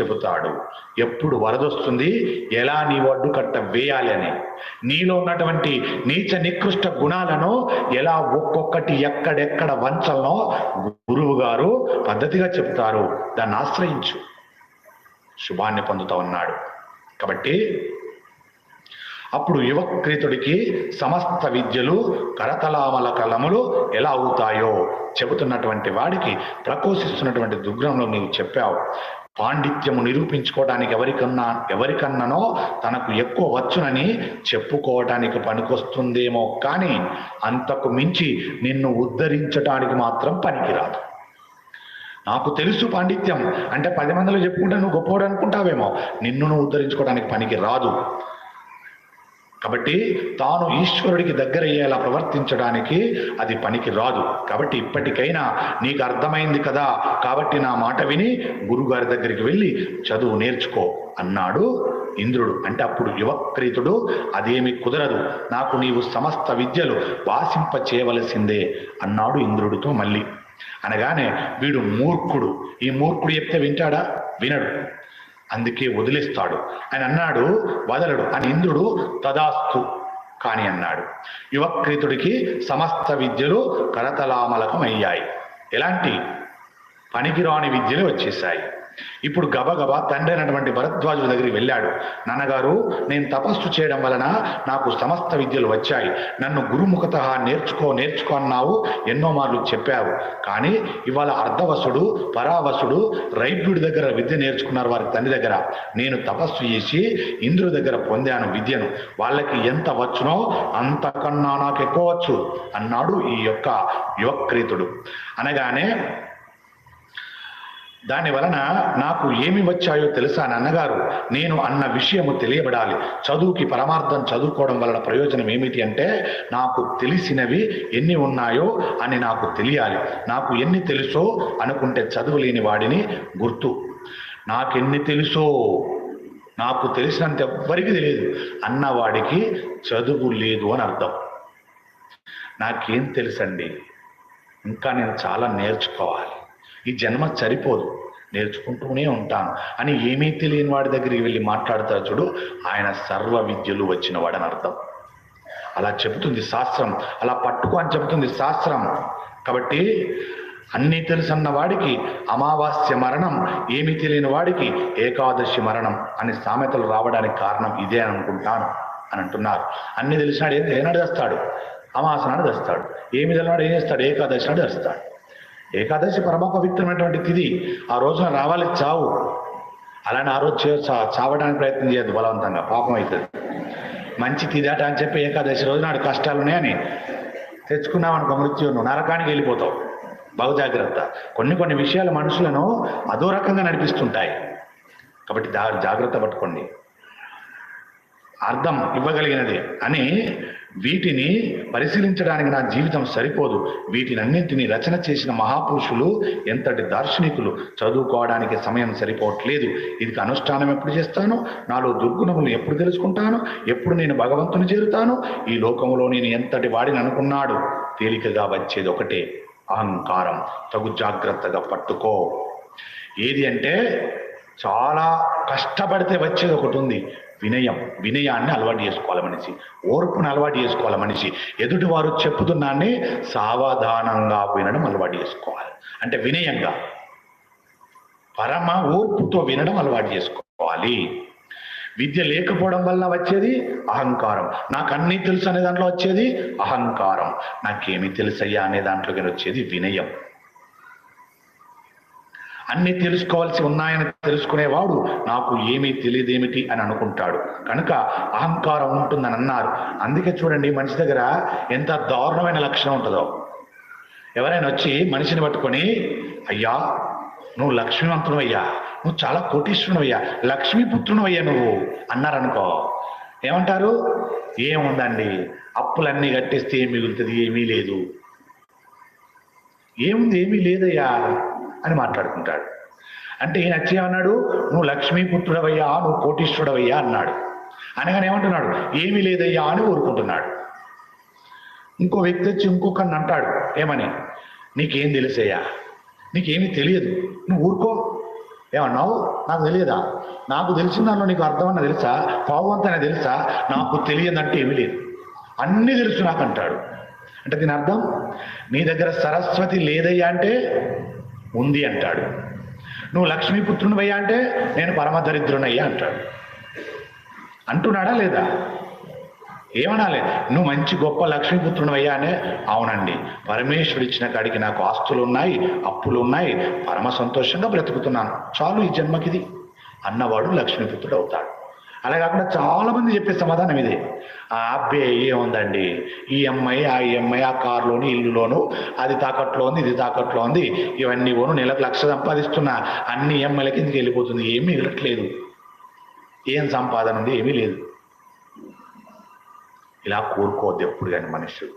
చెబుతాడు. ఎప్పుడు వరదొస్తుంది? ఎలా నీ ఒడ్డు కట్ట వేయాలి అని. నీలో ఉన్నటువంటి నీచ నికృష్ట గుణాలను ఎలా ఒక్కొక్కటి ఎక్కడెక్కడ వంచలనో గురువు గారు పద్ధతిగా చెప్తారు దాన్ని ఆశ్రయించు. శుభాన్ని పొందుతా ఉన్నాడు. కాబట్టి అప్పుడు యువక్రీతుడికి సమస్త విద్యలు కరతలామల కలములు ఎలా అవుతాయో చెబుతున్నటువంటి వాడికి ప్రకోశిస్తున్నటువంటి దుగ్రంలో నీవు చెప్పావు. పాండిత్యము నిరూపించుకోవడానికి ఎవరికన్నా ఎవరికన్నానో తనకు ఎక్కువ వచ్చునని చెప్పుకోవడానికి పనికొస్తుందేమో కానీ అంతకు మించి నిన్ను ఉద్ధరించడానికి మాత్రం పనికిరాదు. నాకు తెలుసు పాండిత్యం. అంటే పది మందిలో చెప్పుకుంటే నువ్వు గొప్పవాడు అనుకుంటావేమో. నిన్ను నువ్వు ఉద్ధరించుకోవడానికి పనికి రాదు. కాబట్టి తాను ఈశ్వరుడికి దగ్గరయ్యేలా ప్రవర్తించడానికి అది పనికి రాదు. కాబట్టి ఇప్పటికైనా నీకు అర్థమైంది కదా? కాబట్టి నా మాట విని గురుగారి దగ్గరికి వెళ్ళి చదువు నేర్చుకో అన్నాడు ఇంద్రుడు. అంటే అప్పుడు యువక్రీతుడు అదేమి కుదరదు. నాకు నీవు సమస్త విద్యలు వాసింప చేయవలసిందే అన్నాడు ఇంద్రుడితో మళ్ళీ. అనగానే వీడు మూర్ఖుడు. ఈ మూర్ఖుడు చెప్తే వింటాడా? వినడు. అందుకే వదిలేస్తాడు. ఆయన అన్నాడు వదలడు. అని ఇంద్రుడు తదాస్తు కాని అన్నాడు. యువక్రీతుడికి సమస్త విద్యలు కరతలామలకం అయ్యాయి ఎలాంటి? పనికిరాని విద్యలు వచ్చేసాయి ఇప్పుడు గబగబా తండ్రి అయినటువంటి భరద్వాజుల దగ్గరికి వెళ్ళాడు. నాన్నగారు నేను తపస్సు చేయడం వలన నాకు సమస్త విద్యలు వచ్చాయి. నన్ను గురుముఖత నేర్చుకో నేర్చుకో అన్నావు ఎన్నో మార్లు చెప్పావు. కానీ ఇవాళ అర్ధవసుడు పరావసుడు రైబ్యుడి దగ్గర విద్య నేర్చుకున్నారు వారి తండ్రి దగ్గర. నేను తపస్సు చేసి ఇంద్రుడి దగ్గర పొందాను విద్యను. వాళ్ళకి ఎంత వచ్చునో అంతకన్నా నాకు ఎక్కువ వచ్చు అన్నాడు ఈ యొక్క యువక్రీతుడు. అనగానే దాని వలన నాకు ఏమి వచ్చాయో తెలుసా నాన్నగారు? నేను అన్న విషయము తెలియబడాలి. చదువుకి పరమార్థం చదువుకోవడం వలన ప్రయోజనం ఏమిటి అంటే నాకు తెలిసినవి ఎన్ని ఉన్నాయో అని నాకు తెలియాలి. నాకు ఎన్ని తెలుసో అనుకుంటే చదువు లేని వాడిని గుర్తు. నాకెన్ని తెలుసో? నాకు తెలిసినంత ఎవ్వరికి తెలియదు. అన్నవాడికి చదువు లేదు అని అర్థం. నాకేం తెలుసండి? ఇంకా నేను చాలా నేర్చుకోవాలి. ఈ జన్మ సరిపోదు. నేర్చుకుంటూనే ఉంటాను. అని ఏమీ తెలియని వాడి దగ్గరికి వెళ్ళి మాట్లాడతాడు చూడు ఆయన సర్వ విద్యలు వచ్చిన వాడని అర్థం. అలా చెబుతుంది శాస్త్రం. అలా పట్టుకో అని చెబుతుంది శాస్త్రం. కాబట్టి అన్నీ తెలుసన్న వాడికి అమావాస్య మరణం ఏమీ తెలియని వాడికి ఏకాదశి మరణం అని సామెతలు రావడానికి కారణం ఇదే అని అనుకుంటాను అని అంటున్నారు. అన్ని తెలిసినాడు ఏం ఏనాడు తెస్తాడు అమాస తెస్తాడు ఏమి తెలియనాడు ఏం చేస్తాడు? ఏకాదశి నాడు తెస్తాడు ఏకాదశి పరమ పవిత్రమైనటువంటి తిది ఆ రోజున రావాలి చావు. అలానే ఆ రోజు చా- చావడానికి ప్రయత్నం చేయదు బలవంతంగా పాపం అవుతుంది మంచి తిదాట అని చెప్పి ఏకాదశి రోజు నాడు కష్టాలు ఉన్నాయని తెచ్చుకున్నావు అనుకో మృత్యును నరకానికి వెళ్ళిపోతావు. బహు జాగ్రత్త. కొన్ని కొన్ని విషయాలు మనుషులను అదో రకంగా నడిపిస్తుంటాయి. కాబట్టి దా- జాగ్రత్త పట్టుకోండి. అర్థం ఇవ్వగలిగినది. అని వీటిని పరిశీలించడానికి నా జీవితం సరిపోదు. వీటినన్నింటినీ రచన చేసిన మహాపురుషులు ఎంతటి దార్శనికులు? చదువుకోవడానికి సమయం సరిపోవట్లేదు. ఇది అనుష్ఠానం ఎప్పుడు చేస్తాను? నాలో దుర్గుణములు ఎప్పుడు తెలుసుకుంటాను? ఎప్పుడు నేను భగవంతుని చేరుతాను? ఈ లోకంలో నేను ఎంతటి వాడిని అనుకున్నాడు? తేలికగా వచ్చేది ఒకటే అహంకారం. తగు జాగ్రత్తగా పట్టుకో. ఏది అంటే చాలా కష్టపడితే వచ్చేది ఒకటి ఉంది. వినయం. వినయాన్ని అలవాటు చేసుకోవాలి మనిషి. ఓర్పును అలవాటు చేసుకోవాలి మనిషి. ఎదుటి వారు చెప్పుతున్నాన్ని సావధానంగా వినడం అలవాటు చేసుకోవాలి. అంటే వినయంగా. పరమ ఓర్పుతో వినడం అలవాటు చేసుకోవాలి. విద్య లేకపోవడం వల్ల వచ్చేది అహంకారం. నాకు అన్నీ తెలుసు అనే దాంట్లో వచ్చేది అహంకారం. నాకేమి తెలుసయ్యా అనే దాంట్లోకి వచ్చేది వినయం. అన్ని తెలుసుకోవాల్సి ఉన్నాయని తెలుసుకునేవాడు నాకు ఏమీ తెలియదేమిటి అని అనుకుంటాడు. కనుక అహంకారం ఉంటుందని అన్నారు. అందుకే చూడండి మనిషి దగ్గర ఎంత దారుణమైన లక్షణం ఉంటుందో. ఎవరైనా వచ్చి మనిషిని పట్టుకొని అయ్యా నువ్వు లక్ష్మీవంతుడు అయ్యా నువ్వు చాలా కోటీశ్వరుడు అయ్యా లక్ష్మీపుత్రుడు అయ్యా నువ్వు అన్నారనుకో. ఏమంటారు? ఏముందండి? అప్పులన్నీ కట్టేస్తే ఏం మిగులుతుంది ఏమీ లేదు. ఏముంది? ఏమీ లేదయ్యా. అని మాట్లాడుకుంటాడు. అంటే ఈయన వచ్చి ఏమన్నాడు నువ్వు లక్ష్మీపుత్రుడవయ్యా నువ్వు కోటీశ్వరుడవయ్యా అన్నాడు. అనగానే ఏమంటున్నాడు? ఏమీ లేదయ్యా అని ఊరుకుంటున్నాడు. ఇంకో వ్యక్తి వచ్చి ఇంకొకరిని అంటాడు. ఏమని? నీకేం తెలుసయ్యా? నీకేమీ తెలియదు. నువ్వు ఊరుకో. ఏమన్నావు? నాకు తెలియదా? నాకు తెలిసిన దానిలో నీకు అర్థమన్న తెలుసా? పావంతనే తెలుసా? నాకు తెలియదంటే ఏమీ లేదు. అన్నీ తెలుసు నాకు అంటాడు అంటే దీని అర్థం? నీ దగ్గర సరస్వతి లేదయ్యా అంటే ఉంది అంటాడు. నువ్వు లక్ష్మీపుత్రునివయ్యా అంటే నేను పరమదరిద్రునయ్యా అంటాడు. అంటున్నాడా లేదా? ఏమనాలి నువ్వు మంచి గొప్ప లక్ష్మీపుత్రునివయ్యా అనే అవునండి పరమేశ్వరుడు ఇచ్చిన కాడికి నాకు ఆస్తులు ఉన్నాయి అప్పులు ఉన్నాయి పరమ సంతోషంగా బ్రతుకుతున్నాను. చాలు ఈ జన్మకిది అన్నవాడు లక్ష్మీపుత్రుడు అవుతాడు అలా కాకుండా చాలా మంది చెప్పే సమాధానం ఇదే. ఆ అబ్బే ఏముందండి? ఈ అమ్మాయి ఆ ఈఎంఐ ఆ కారులోను ఇల్లులోను అది తాకట్లో ఉంది ఇది తాకట్లో ఉంది ఇవన్నీ పోను నెలకు లక్ష సంపాదిస్తున్నా అన్ని ఈఎంఐల కిందకి వెళ్ళిపోతుంది ఏమీ మిగలట్లేదు ఏం సంపాదన ఉంది ఏమీ లేదు. ఇలా కోరుకోవద్దు ఎప్పుడు కానీ మనుషులు.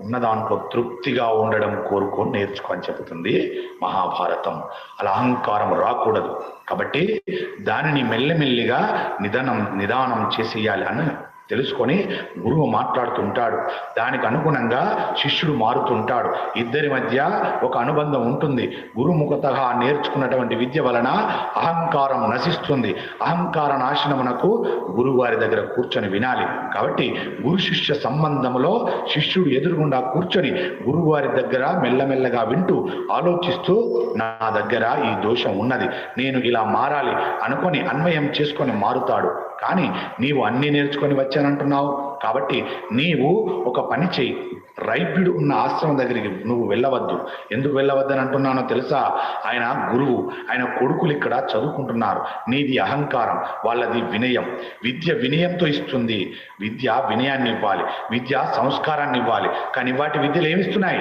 ఉన్న దాంట్లో తృప్తిగా ఉండడం కోరుకొని నేర్చుకొని చెబుతుంది మహాభారతం. అలా అహంకారం రాకూడదు. కాబట్టి దానిని మెల్లమెల్లిగా నిదానం నిదానం చేసేయాలి అని తెలుసుకొని గురువు మాట్లాడుతుంటాడు. దానికి అనుగుణంగా శిష్యుడు మారుతుంటాడు. ఇద్దరి మధ్య ఒక అనుబంధం ఉంటుంది. గురుముఖత నేర్చుకున్నటువంటి విద్య వలన అహంకారం నశిస్తుంది. అహంకార నాశనమునకు గురువారి దగ్గర కూర్చొని వినాలి. కాబట్టి గురు శిష్య సంబంధములో శిష్యుడు ఎదురుగుండా కూర్చొని గురువారి దగ్గర మెల్లమెల్లగా వింటూ ఆలోచిస్తూ నా దగ్గర ఈ దోషం ఉన్నది. నేను ఇలా మారాలి అనుకొని అన్వయం చేసుకొని మారుతాడు. కానీ నీవు అన్ని నేర్చుకొని వచ్చానంటున్నావు. కాబట్టి నీవు ఒక పని చేయి రైభ్యుడు ఉన్న ఆశ్రమం దగ్గరికి నువ్వు వెళ్ళవద్దు. ఎందుకు వెళ్ళవద్దని అంటున్నానో తెలుసా? ఆయన గురువు ఆయన కొడుకులు ఇక్కడ చదువుకుంటున్నారు. నీది అహంకారం వాళ్ళది వినయం. విద్య వినయంతో ఇస్తుంది. విద్య వినయాన్ని ఇవ్వాలి. విద్య సంస్కారాన్ని ఇవ్వాలి. కానీ వాటి విద్యలు ఏమిస్తున్నాయి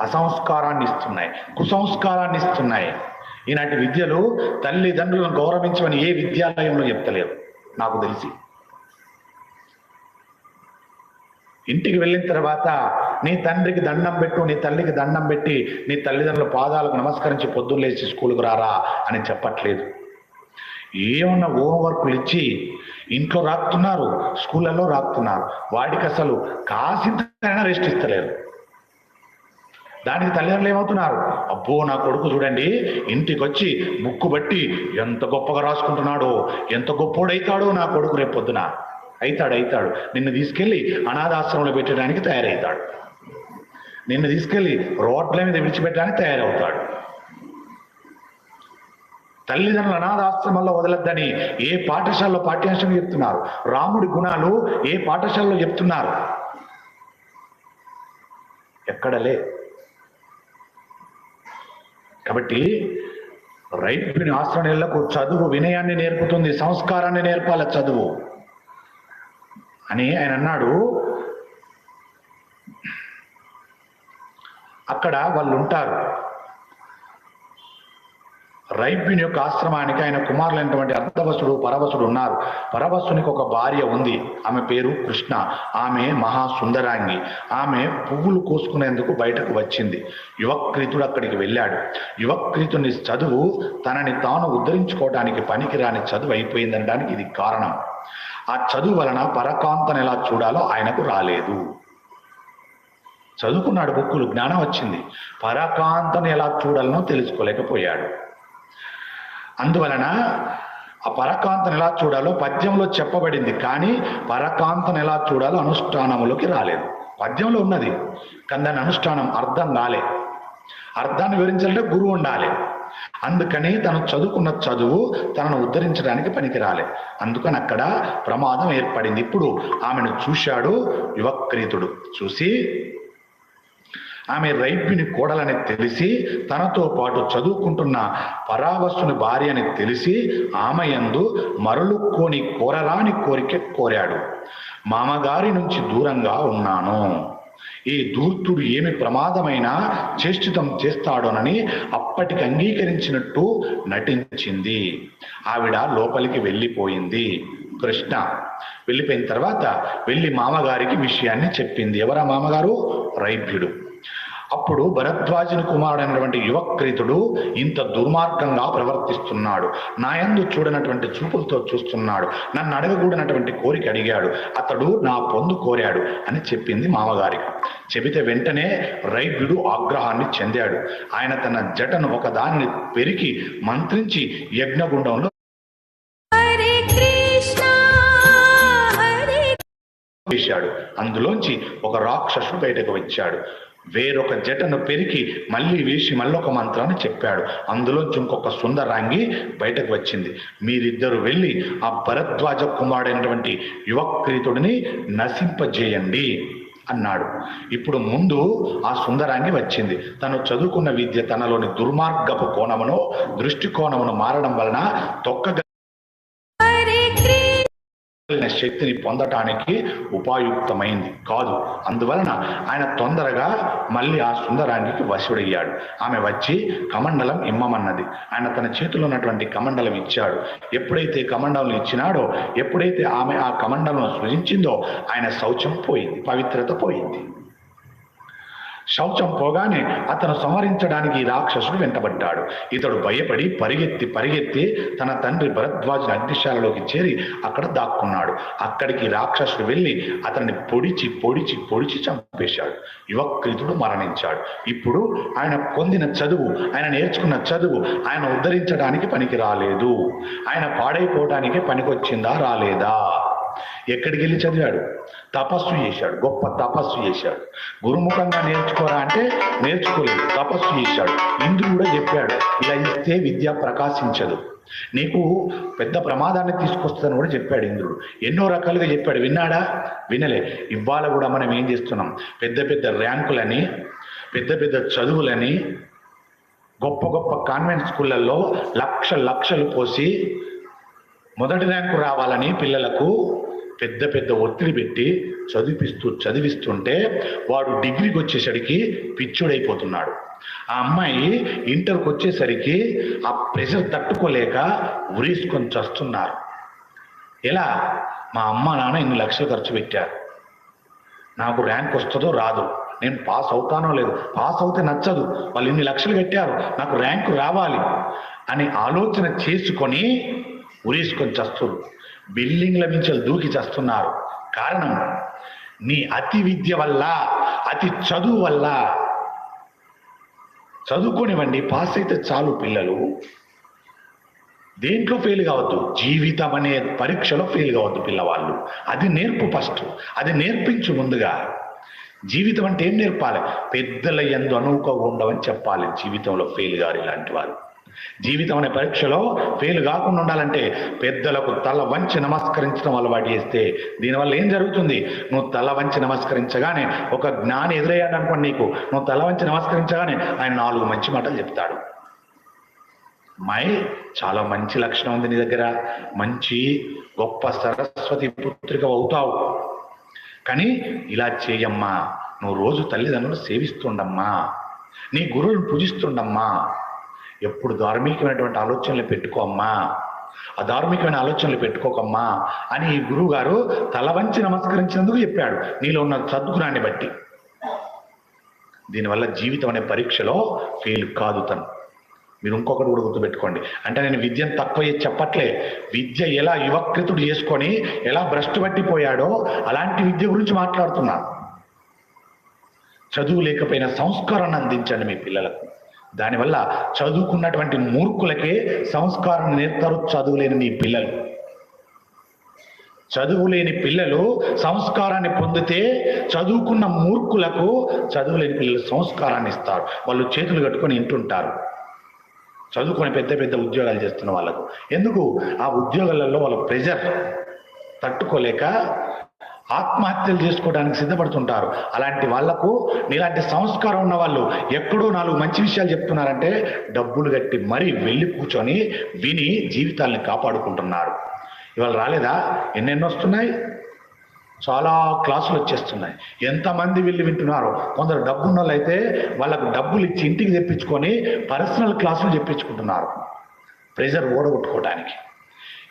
అసంస్కారాన్ని ఇస్తున్నాయి. కుసంస్కారాన్ని ఇస్తున్నాయి. ఈనాటి విద్యలు తల్లిదండ్రులను గౌరవించమని ఏ విద్యాలయంలో చెప్తలేరు నాకు తెలిసి. ఇంటికి వెళ్ళిన తర్వాత నీ తండ్రికి దండం పెట్టు నీ తల్లికి దండం పెట్టి నీ తల్లిదండ్రుల పాదాలకు నమస్కరించి పొద్దున్న లేచి స్కూల్కి రారా అని చెప్పట్లేదు. ఏమన్నా హోంవర్క్లు ఇచ్చి ఇంట్లో రాస్తున్నారు స్కూళ్ళలో రాస్తున్నారు వాడికి అసలు కాసింత రెస్ట్ ఇస్తలేరు. దానికి తల్లిదండ్రులు ఏమవుతున్నారు? అబ్బో నా కొడుకు చూడండి ఇంటికి వచ్చి బుక్కు బట్టి ఎంత గొప్పగా రాసుకుంటున్నాడో ఎంత గొప్పోడైతాడో నా కొడుకు రేపు పొద్దున. అవుతాడు అవుతాడు నిన్ను తీసుకెళ్ళి అనాథాశ్రమంలో పెట్టడానికి తయారవుతాడు నిన్ను తీసుకెళ్ళి రోడ్ల మీద విడిచిపెట్టడానికి తయారవుతాడు. తల్లిదండ్రులు అనాథాశ్రమంలో వదలద్దని ఏ పాఠశాలలో పాఠ్యాంశం చెప్తున్నారు? రాముడి గుణాలు ఏ పాఠశాలలో చెప్తున్నారు? ఎక్కడలే కాబట్టి రైతుని ఆశ్రమేళ్ళకు చదువు వినయాన్ని నేర్పుతుంది సంస్కారాన్ని నేర్పాల చదువు. అని ఆయన అన్నాడు. అక్కడ వాళ్ళు ఉంటారు రైభ్యుని యొక్క ఆశ్రమానికి ఆయన కుమారులైనటువంటి అర్ధవసుడు పరవశుడు ఉన్నారు. పరవశునికి ఒక భార్య ఉంది. ఆమె పేరు కృష్ణ. ఆమె మహాసుందరాంగి. ఆమె పువ్వులు కోసుకునేందుకు బయటకు వచ్చింది. యువక్రీతుడు అక్కడికి వెళ్ళాడు. యువక్రీతుని చదువు తనని తాను ఉద్ధరించుకోవడానికి పనికిరాని చదువు అయిపోయిందనడానికి ఇది కారణం. ఆ చదువు వలన పరకాంతను ఎలా చూడాలో ఆయనకు రాలేదు. చదువుకున్నాడు బుక్కులు జ్ఞానం వచ్చింది. పరకాంతను ఎలా చూడాలనో తెలుసుకోలేకపోయాడు. అందువలన ఆ పరకాంతను ఎలా చూడాలో పద్యంలో చెప్పబడింది. కానీ పరకాంతను ఎలా చూడాలో అనుష్ఠానంలోకి రాలేదు. పద్యంలో ఉన్నది కానీ దాని అనుష్ఠానం అర్థం రాలే అర్థాన్ని వివరించాలంటే గురువు ఉండాలి. అందుకని తను చదువుకున్న చదువు తనను ఉద్ధరించడానికి పనికి రాలే అందుకని అక్కడ ప్రమాదం ఏర్పడింది. ఇప్పుడు ఆమెను చూశాడు యువక్రీతుడు. చూసి ఆమె రైపిని కోడలని తెలిసి తనతో పాటు చదువుకుంటున్న పరావస్తుని భార్య అని తెలిసి ఆమె యందు మరలుకోని కోరరాని కోరిక కోరాడు. మామగారి నుంచి దూరంగా ఉన్నాను. ఈ దూర్తుడు ఏమి ప్రమాదమైన చేష్టితం చేస్తాడోనని అప్పటికి అంగీకరించినట్టు నటించింది. ఆవిడ లోపలికి వెళ్ళిపోయింది. కృష్ణ వెళ్ళిపోయిన తర్వాత వెళ్ళి మామగారికి విషయాన్ని చెప్పింది. ఎవరా మామగారు? రైభ్యుడు అప్పుడు భరద్వాజుని కుమారుడైనటువంటి యువక్రీతుడు ఇంత దుర్మార్గంగా ప్రవర్తిస్తున్నాడు. నా యందు చూడనటువంటి చూపులతో చూస్తున్నాడు. నన్ను అడగకూడనటువంటి కోరిక అడిగాడు. అతడు నా పొందు కోరాడు అని చెప్పింది మామగారికి. చెబితే వెంటనే రైద్యుడు ఆగ్రహాన్ని చెందాడు. ఆయన తన జటను ఒక దానిని పెరికి మంత్రించి యజ్ఞగుండంలో వేశాడు. అందులోంచి ఒక రాక్షసుడు బయటకు వచ్చాడు. వేరొక జటను పెరికి మళ్ళీ వేసి మళ్ళొక మంత్రాన్ని చెప్పాడు. అందులోంచి ఇంకొక సుందరాంగి బయటకు వచ్చింది. మీరిద్దరు వెళ్ళి ఆ భరద్వాజ కుమారుడైనటువంటి యువక్రీతుడిని నశింపజేయండి అన్నాడు. ఇప్పుడు ముందు ఆ సుందరాంగి వచ్చింది. తను చదువుకున్న విద్య తనలోని దుర్మార్గపు కోణమును దృష్టి కోణమును మారడం వలన తొక్క మిగిలిన శక్తిని పొందటానికి ఉపాయుక్తమైంది. కాదు అందువలన ఆయన తొందరగా మళ్ళీ ఆ సుందరానికి వశుడయ్యాడు. ఆమె వచ్చి కమండలం ఇమ్మమన్నది. ఆయన తన చేతిలో ఉన్నటువంటి కమండలం ఇచ్చాడు. ఎప్పుడైతే కమండలం ఇచ్చినాడో ఎప్పుడైతే ఆమె ఆ కమండలం సృజించిందో ఆయన శౌచం పోయింది పవిత్రత పోయింది. శౌచం పోగానే అతను సంహరించడానికి రాక్షసుడు వెంటబడ్డాడు. ఇతడు భయపడి పరిగెత్తి పరిగెత్తి తన తండ్రి భరద్వాజుని అగ్నిశాలలోకి చేరి అక్కడ దాక్కున్నాడు. అక్కడికి రాక్షసుడు వెళ్ళి అతన్ని పొడిచి పొడిచి పొడిచి చంపేశాడు. యువక్రితుడు మరణించాడు. ఇప్పుడు ఆయన పొందిన చదువు ఆయన నేర్చుకున్న చదువు ఆయన ఉద్ధరించడానికి పనికి రాలేదు. ఆయన పాడైపోవడానికి పనికొచ్చిందా రాలేదా? ఎక్కడికి వెళ్ళి చదివాడు? తపస్సు చేశాడు. గొప్ప తపస్సు చేశాడు. గురుముఖంగా నేర్చుకోరా అంటే నేర్చుకోలేదు. తపస్సు చేశాడు. ఇంద్రుడు కూడా చెప్పాడు ఇలా ఇస్తే విద్య ప్రకాశించదు. నీకు పెద్ద ప్రమాదాన్ని తీసుకొస్తుందని కూడా చెప్పాడు ఇంద్రుడు. ఎన్నో రకాలుగా చెప్పాడు. విన్నాడా? వినలే. ఇవాళ కూడా మనం ఏం చేస్తున్నాం? పెద్ద పెద్ద ర్యాంకులని పెద్ద పెద్ద చదువులని గొప్ప గొప్ప కాన్వెంట్ స్కూళ్ళల్లో లక్ష లక్షలు పోసి మొదటి ర్యాంకు రావాలని పిల్లలకు పెద్ద పెద్ద ఒత్తిడి పెట్టి చదివిస్తూ చదివిస్తుంటే వాడు డిగ్రీకి వచ్చేసరికి పిచ్చుడైపోతున్నాడు. ఆ అమ్మాయి ఇంటర్కి వచ్చేసరికి ఆ ప్రెషర్ తట్టుకోలేక ఉరేసుకొని చస్తున్నారు. ఎలా? మా అమ్మ నాన్న ఇన్ని లక్షలు ఖర్చు పెట్టారు. నాకు ర్యాంక్ వస్తుందో రాదు. నేను పాస్ అవుతానో లేదు. పాస్ అవుతే నచ్చదు. వాళ్ళు ఇన్ని లక్షలు పెట్టారు. నాకు ర్యాంకు రావాలి అని ఆలోచన చేసుకొని ఉరేసుకొని చస్తున్నారు బిల్డింగ్ల నుంచి దూకి చస్తున్నారు. కారణం నీ అతి విద్య వల్ల అతి చదువు వల్ల. చదువుకోనివ్వండి పాస్ అయితే చాలు పిల్లలు. దేంట్లో ఫెయిల్ కావద్దు. జీవితం అనే పరీక్షలో ఫెయిల్ కావద్దు పిల్లవాళ్ళు. అది నేర్పు ఫస్ట్. అది నేర్పించు ముందుగా. జీవితం అంటే ఏం నేర్పాలి? పెద్దల ఎందు అనువుగా ఉండవని చెప్పాలి. జీవితంలో ఫెయిల్ గారు ఇలాంటి వారు. జీవితం అనే పరీక్షలో ఫెయిల్ కాకుండా ఉండాలంటే పెద్దలకు తల వంచి నమస్కరించడం అలవాటు చేస్తే దీనివల్ల ఏం జరుగుతుంది? నువ్వు తల వంచి నమస్కరించగానే ఒక జ్ఞాని ఎదురయ్యాడు అనుకోండి నీకు. నువ్వు తల వంచి నమస్కరించగానే ఆయన నాలుగు మంచి మాటలు చెప్తాడు. మై చాలా మంచి లక్షణం ఉంది నీ దగ్గర. మంచి గొప్ప సరస్వతి పుత్రిక అవుతావు. కానీ ఇలా చేయమ్మా. నువ్వు రోజు తల్లిదండ్రులు సేవిస్తుండమ్మా. నీ గురువులను పూజిస్తుండమ్మా. ఎప్పుడు ధార్మికమైనటువంటి ఆలోచనలు పెట్టుకోమ్మా అధార్మికమైన ఆలోచనలు పెట్టుకోకమ్మా అని ఈ గురువు గారు తల వంచి నమస్కరించినందుకు చెప్పాడు. నీలో ఉన్న సద్గుణాన్ని బట్టి. దీనివల్ల జీవితం అనే పరీక్షలో ఫెయిల్ కాదు తను. మీరు ఇంకొకటి కూడా గుర్తుపెట్టుకోండి. అంటే నేను విద్యను తక్కువ చెప్పట్లే. విద్య ఎలా యువకృతుడు చేసుకొని ఎలా భ్రష్టు పట్టిపోయాడో అలాంటి విద్య గురించి మాట్లాడుతున్నా. చదువు లేకపోయినా సంస్కారాన్ని అందించండి మీ పిల్లలకు. దానివల్ల చదువుకున్నటువంటి మూర్ఖులకే సంస్కారం నేర్తారు చదువులేని మీ పిల్లలు. చదువు లేని పిల్లలు సంస్కారాన్ని పొందితే చదువుకున్న మూర్ఖులకు చదువులేని పిల్లలు సంస్కారాన్ని ఇస్తారు. వాళ్ళు చేతులు కట్టుకొని ఇంటుంటారు. చదువుకొని పెద్ద పెద్ద ఉద్యోగాలు చేస్తున్న వాళ్ళకు. ఎందుకు? ఆ ఉద్యోగాలలో వాళ్ళ ప్రెజర్ తట్టుకోలేక ఆత్మహత్యలు చేసుకోవడానికి సిద్ధపడుతుంటారు. అలాంటి వాళ్ళకు నీలాంటి సంస్కారం ఉన్న వాళ్ళు ఎక్కడో నాలుగు మంచి విషయాలు చెప్తున్నారంటే డబ్బులు కట్టి మరీ వెళ్ళి కూర్చొని విని జీవితాల్ని కాపాడుకుంటున్నారు. ఇవాళ రాలేదా? ఎన్నెన్నో వస్తున్నాయి. చాలా క్లాసులు వచ్చేస్తున్నాయి. ఎంతమంది వెళ్ళి వింటున్నారో. కొందరు డబ్బున్న వాళ్ళు అయితే వాళ్ళకు డబ్బులు ఇచ్చి ఇంటికి తెప్పించుకొని పర్సనల్ క్లాసులు చెప్పించుకుంటున్నారు. ప్రెజర్ ఓడగొట్టుకోవడానికి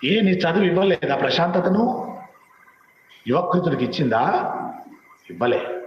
ఏ నీ చదువు ఇవ్వలేదా ప్రశాంతతను? యువకృతుడికి ఇచ్చిందా? ఇవ్వలే.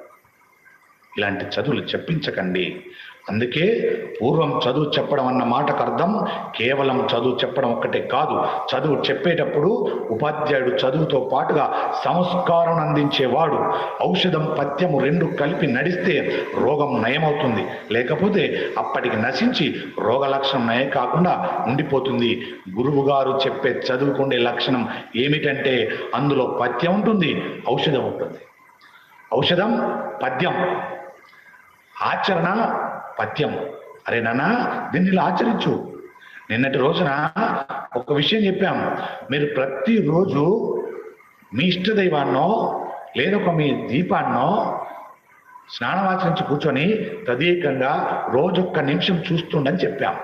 ఇలాంటి చదువులు చెప్పించకండి. అందుకే పూర్వం చదువు చెప్పడం అన్న మాటకు అర్థం కేవలం చదువు చెప్పడం ఒక్కటే కాదు. చదువు చెప్పేటప్పుడు ఉపాధ్యాయుడు చదువుతో పాటుగా సంస్కారం అందించేవాడు. ఔషధం పథ్యము రెండు కలిపి నడిస్తే రోగం నయమవుతుంది. లేకపోతే అప్పటికి నశించి రోగ లక్షణం నయం కాకుండా ఉండిపోతుంది. గురువు గారు చెప్పే చదువుకుండే లక్షణం ఏమిటంటే అందులో పథ్యం ఉంటుంది ఔషధం ఉంటుంది. ఔషధం పద్యం. ఆచరణ పథ్యం అరే నాన్న దీన్ని ఆచరించు. నిన్నటి రోజున ఒక విషయం చెప్పాం. మీరు ప్రతిరోజు మీ ఇష్టదైవాన్నో లేదొక మీ దీపాన్నో స్నానమాచరించి కూర్చొని తదీకంగా రోజొక్క నిమిషం చూస్తుండని చెప్పాం.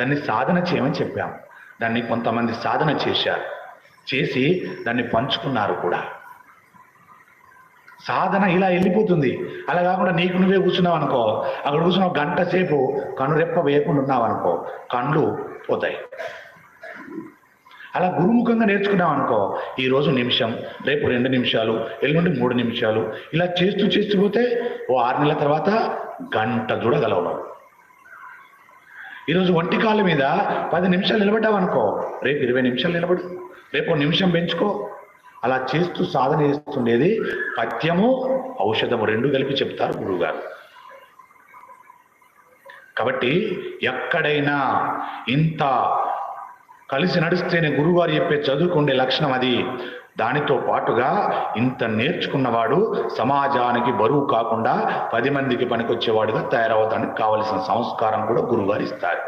దాన్ని సాధన చేయమని చెప్పాం. దాన్ని కొంతమంది సాధన చేశారు. చేసి దాన్ని పంచుకున్నారు కూడా. సాధన ఇలా వెళ్ళిపోతుంది. అలా కాకుండా నీకు నువ్వే కూర్చున్నావు అనుకో అక్కడ కూర్చున్న గంట సేపు కనురెప్ప వేయకుండా ఉన్నావు అనుకో కండ్లు పోతాయి. అలా గురుముఖంగా నేర్చుకున్నావు అనుకో ఈరోజు నిమిషం రేపు రెండు నిమిషాలు ఎల్లుండి మూడు నిమిషాలు ఇలా చేస్తూ చేస్తూ పోతే ఓ ఆరు నెలల తర్వాత గంట చూడగలవు. ఈరోజు ఒంటి కాళ్ళ మీద పది నిమిషాలు నిలబడ్డావు అనుకో రేపు ఇరవై నిమిషాలు నిలబడు రేపు నిమిషం పెంచుకో అలా చేస్తూ సాధన చేస్తుండేది పథ్యము ఔషధము రెండు కలిపి చెప్తారు గురువుగారు. కాబట్టి ఎక్కడైనా ఇంత కలిసి నడిస్తేనే గురువుగారు చెప్పే చదువుకుండే లక్షణం అది. దానితో పాటుగా ఇంత నేర్చుకున్నవాడు సమాజానికి బరువు కాకుండా పది మందికి పనికొచ్చేవాడుగా తయారవడానికి కావలసిన సంస్కారం కూడా గురువుగారు ఇస్తారు.